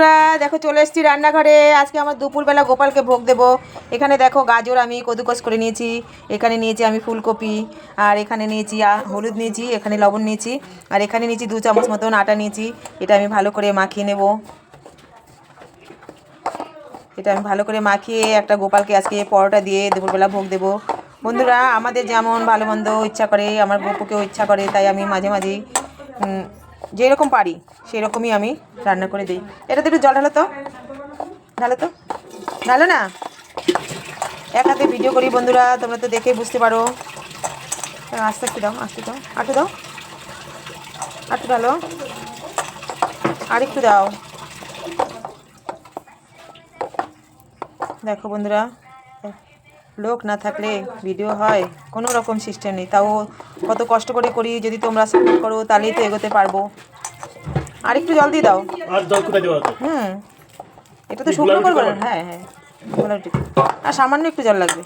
বন্ধুরা, দেখো চলে এসেছি রান্নাঘরে। আজকে আমার দুপুরবেলা গোপালকে ভোগ দেবো। এখানে দেখো গাজর আমি কদুকস করে নিয়েছি। এখানে নিয়েছি আমি ফুলকপি, আর এখানে নিয়েছি হলুদ নিয়েছি, এখানে লবণ নিয়েছি, আর এখানে নিয়েছি দু চামচ মতন আটা নিয়েছি। এটা আমি ভালো করে মাখিয়ে নেব। এটা আমি ভালো করে মাখিয়ে একটা গোপালকে আজকে পরোটা দিয়ে দুপুরবেলা ভোগ দেবো। বন্ধুরা, আমাদের যেমন ভালো মন্দ ইচ্ছা করে, আমার গপুকেও ইচ্ছা করে, তাই আমি মাঝে মাঝেই যেরকম পারি সেরকমই আমি রান্না করে দিই। এটাতে একটু জল ঢালো তো। ঢালো তো? ঢালো না? এক হাতে ভিডিও করি বন্ধুরা তোমরা তো দেখে বুঝতে পারো। হ্যাঁ, আস্তে আস্তে দাও আস্তে দাও আটু দাও। আটু ঢালো। আর একটু দাও। দেখো বন্ধুরা লোক না থাকলে ভিডিও হয় কোনো রকম সিস্টেম নেই। তাও কত কষ্ট করে করি যদি তোমরা সাপোর্ট করো তাহলেই তো এগোতে পারব। আর একটু জল দিয়ে দাও। হুম। এটা তো শুকনো করব না হ্যাঁ হ্যাঁ। আর সামান্য একটু জল লাগবে।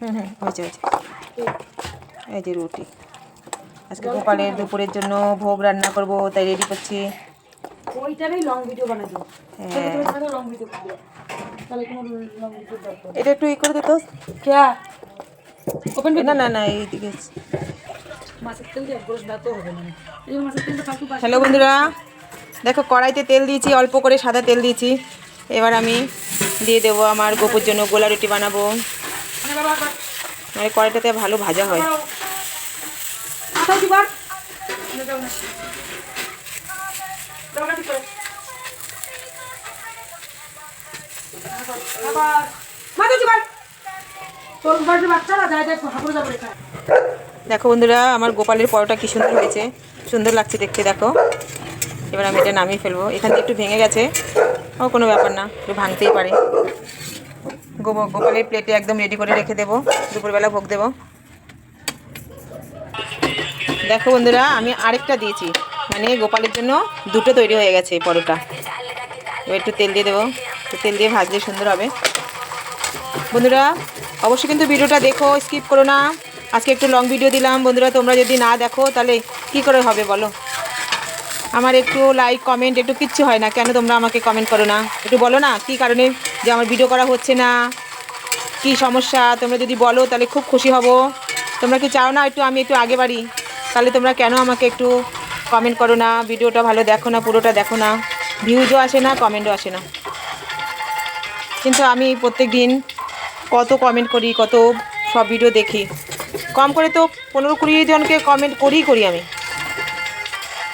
হুম হুম হয়েছে হয়েছে। এই যে রুটি। আজকে গোপালের দুপুরের জন্য ভোগ রান্না করব তাই রেডি করছি। ওইটারই লং ভিডিও বানাই হ্যাঁ। লং ভিডিও তাহলে কোনো লং ভিডিও দরকার এটা একটু ই করে দিত ক্যা? ওপেন না না না এইদিকে মাছের তেল দিয়ে ব্রশ দাঁতও হবে না। এই মাছের তেলটা ফালতু হ্যালো বন্ধুরা দেখো কড়াইতে তেল দিয়েছি অল্প করে সাদা তেল দিয়েছি। এবার আমি দিয়ে দেবো আমার গোপুর জন্য গোলা রুটি বানাবো। মানে কড়াইটাতে ভালো ভাজা হয়। দেখ বন্ধুরা, আমার গোপালের পরোটা কি সুন্দর হয়েছে। সুন্দর লাগছে দেখতে, দেখো। এবার আমি এটা নামিয়ে ফেলব। এখান থেকে একটু ভেঙে গেছে। ও, কোনো ব্যাপার না, একটু ভাঙতেই পারে। গোপালের প্লেটে একদম রেডি করে রেখে দেবো। দুপুরবেলা ভোগ দেবো। দেখো বন্ধুরা, আমি আরেকটা দিয়েছি। মানে গোপালের জন্য দুটো তৈরি হয়ে গেছে এই পরোটা। এবার একটু তেল দিয়ে দেবো। তেল দিয়ে ভাজলে সুন্দর হবে। বন্ধুরা, অবশ্যই কিন্তু ভিডিওটা দেখো স্কিপ করো না। আজকে একটু লং ভিডিও দিলাম। বন্ধুরা, তোমরা যদি না দেখো, তাহলে কি করে হবে বলো? আমার একটু লাইক কমেন্ট একটু কিচ্ছু হয় না। কেন তোমরা আমাকে কমেন্ট করো না? একটু বলো না, কি কারণে যে আমার ভিডিও করা হচ্ছে না? কি সমস্যা? তোমরা যদি বলো, তাহলে খুব খুশি হব। তোমরা কি চাও না একটু আমি একটু আগে বাড়ি? তাহলে তোমরা কেন আমাকে একটু কমেন্ট করো না, ভিডিওটা ভালো দেখো না, পুরোটা দেখো না। ভিউজও আসে না কমেন্টও আসে না। কিন্তু আমি প্রত্যেক দিন কত কমেন্ট করি, কত সব ভিডিও দেখি। কম করে তো পনেরো কুড়ি জনকে কমেন্ট করেই করি আমি।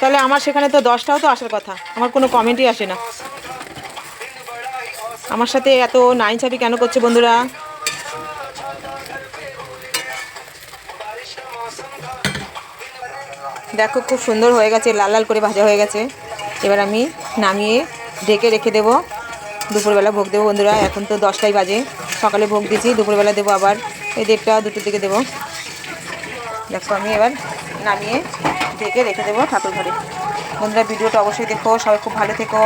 তাহলে আমার সেখানে তো দশটাও তো আসার কথা, আমার কোনো কমেন্টই আসে না। আমার সাথে এত নাইন ছাবি কেন করছে বন্ধুরা? দেখো খুব সুন্দর হয়ে গেছে, লাল লাল করে ভাজা হয়ে গেছে। এবার আমি নামিয়ে ঢেকে রেখে দেব। দুপুরবেলা ভোগ দেবো বন্ধুরা, এখন তো দশটাই বাজে। সকালে ভোগ দিয়েছি, দুপুরবেলা দেবো আবার। এই দেড়টা, দুটোর দিকে দেবো। দেখো আমি এবার নামিয়ে ঢেকে রেখে দেবো ঠাকুর ঘরে। বন্ধুরা, ভিডিওটা অবশ্যই দেখো, সবাই খুব ভালো থেকো।